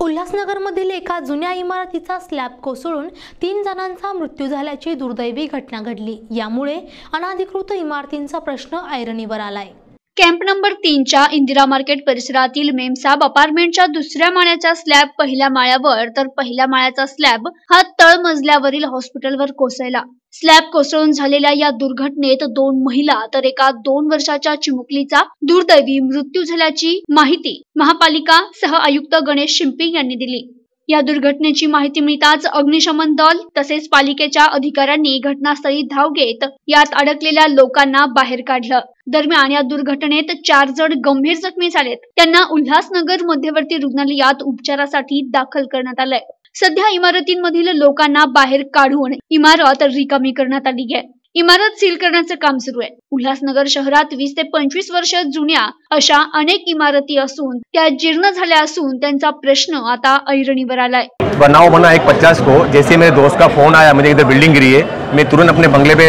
उल्हासनगरमधील एका जुन्या इमारतीचा स्लॅब कोसळून तीन जणांचा मृत्यू झाल्याची दुर्दैवी घटना घडली. यामुळे अनाधिकृत इमारतींचा प्रश्न ऐरणीवर आलाय. कॅम्प नंबर तीनच्या इंदिरा मार्केट परिसरातील मेमसाब अपार्टमेंटच्या दुसऱ्या माळ्याचा स्लॅब पहिल्या माळ्यावर तर पहिल्या माळ्याचा स्लॅब हा तळ मजल्यावरील हॉस्पिटलवर कोसळला. स्लॅब कोसळून झालेल्या या दुर्घटनेत दोन महिला तर एका दोन वर्षाच्या चिमुकलीचा दुर्दैवी मृत्यू झाल्याची माहिती महापालिका सह आयुक्त गणेश शिंपी यांनी दिली. या दुर्घटनेची माहिती मिळताच अग्निशमन दल तसेच पालिकेच्या अधिकाऱ्यांनी घटनास्थळी धाव घेत यात अडकलेल्या लोकांना बाहेर काढलं. दरम्यान या दुर्घटनेत चार जण गंभीर जखमी झालेत. त्यांना उल्हासनगर मध्यवर्ती रुग्णालयात उपचारासाठी दाखल करण्यात आलंय. सध्या इमारतींमधील लोकांना बाहेर काढून इमारत रिकामी करण्यात आली आहे. इमारत सील करण्याचं काम सुरू आहे. उल्हासनगर शहरात वीस ते पंचवीस वर्ष जुन्या अशा अनेक इमारती असून त्या जीर्ण झाल्या असून त्यांचा प्रश्न आता ऐरणीवर आलाय. बनाव बना एक पचास को जैसे मेरे दोस्त का फ़ोन आया मुझे इधर बिल्डिंग गिरी है। मैं तुरंत अपने बंगले पे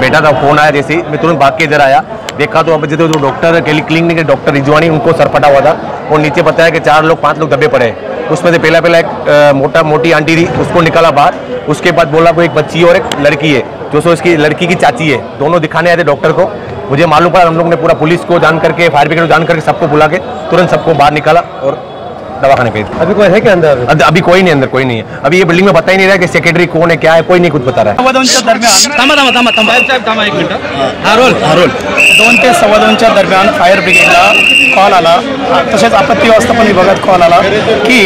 बैठा था फ़ोन आया जैसे मैं तुरंत भाग के इधर आया। देखा तो अब जो डॉक्टर क्लिनिक के डॉक्टर रिजवानी उनको सर फटा हुआ था। और नीचे बताया कि चार लोग पाँच लोग दबे पड़े। उसमें से पहला पहला एक अ, मोटा मोटी आंटी थी उसको निकाला बाहर। उसके बाद बोला कोई एक बच्ची और एक लड़की है। जो सो इसकी लड़की की चाची है दोनों दिखाने आए थे डॉक्टर को। मुझे मालूम पड़ा हम लोग ने पूरा पुलिस को जान करके फायर ब्रिगेड को जान करके सबको बुला के तुरंत सबको बाहर निकाला और दवाखाने पे अभी कोई है क्या अंदर? अद- अभी कोई नहीं अंदर कोई नहीं है। अभी ये बिल्डिंग में बता ही नहीं रहा कि सेक्रेटरी कौन है क्या है कोई नहीं कुछ बता रहा है। दोन ते सव्वा दोनच्या दरम्यान फायर ब्रिगेडला कॉल आला तसेच आपत्ती व्यवस्थापन विभागात कॉल आला की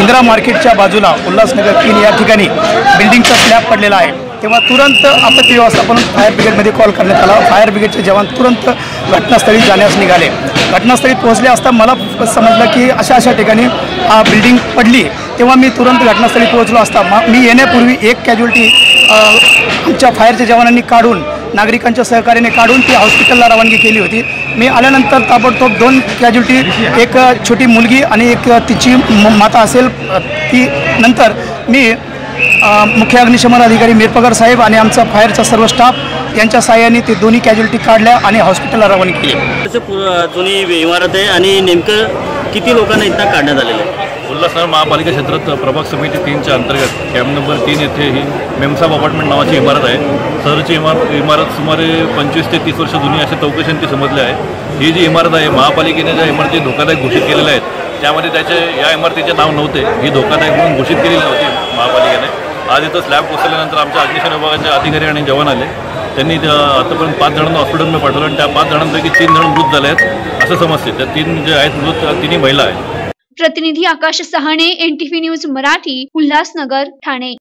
इंदिरा मार्केटच्या बाजूला उल्हासनगर तीन या ठिकाणी बिल्डिंगचा स्लॅब पडलेला आहे. तेव्हा तुरंत आपत्ती व्यवस्थापन फायर ब्रिगेडमध्ये कॉल करण्यात आला. फायर ब्रिगेडचे जवान तुरंत घटनास्थळी जाण्यास निघाले. घटनास्थळी पोहोचले असता मला समजलं की अशा अशा ठिकाणी बिल्डिंग पडली. तेव्हा मी तुरंत घटनास्थळी पोहोचलो असता. मा- मी येण्यापूर्वी एक कॅज्युअल्टी आमच्या फायरच्या जवानांनी काढून नागरिकांच्या सहकार्याने काढून ती हॉस्पिटलला रवानगी केली होती. मी आल्यानंतर ताबडतोब दोन कॅज्युअल्टी एक छोटी मुलगी आणि एक तिची म- माता असेल. ती नंतर मी मुख्य अग्निशमन अधिकारी मिरपगार साहेब आणि आमचा फायरचा सर्व स्टाफ यांच्या सहाय्याने ते दोन्ही कॅज्युल्टी काढल्या आणि हॉस्पिटलला रवानगी केली. जुनी इमारत आहे आणि नेमकं किती लोकांना इथं काढण्यात आलेलं आहे? उल्हासनगर महापालिका क्षेत्रात प्रभाग समिती तीनच्या अंतर्गत कॅम्प नंबर तीन येथे ही मेमसाब अपार्टमेंट नावाची इमारत आहे. सदरची इमारत इमारत सुमारे पंचवीस ते तीस वर्ष जुनी अशा चौकशांती समजली आहे. ही जी इमारत आहे महापालिकेने ज्या इमारती धोकादायक घोषित केलेल्या आहेत त्यामध्ये त्याचे या इमारतीचे नाव नव्हते. ही धोकादायक म्हणून घोषित केलेली नव्हती. महापालिकेने. आज इथं स्लॅब पोचल्यानंतर आमच्या अग्निशमन विभागाचे अधिकारी आणि जवान आले. त्यांनी आतापर्यंत पाच जणांना हॉस्पिटलमध्ये पाठवलं आणि त्या पाच जणांपैकी तीन जण मृत झाले आहेत असं समजते. त्या तीन जे आहेत मृत तिन्ही महिला आहेत. प्रतिनिधी आकाश सहाणे एनटीव्ही न्यूज मराठी उल्हासनगर ठाणे.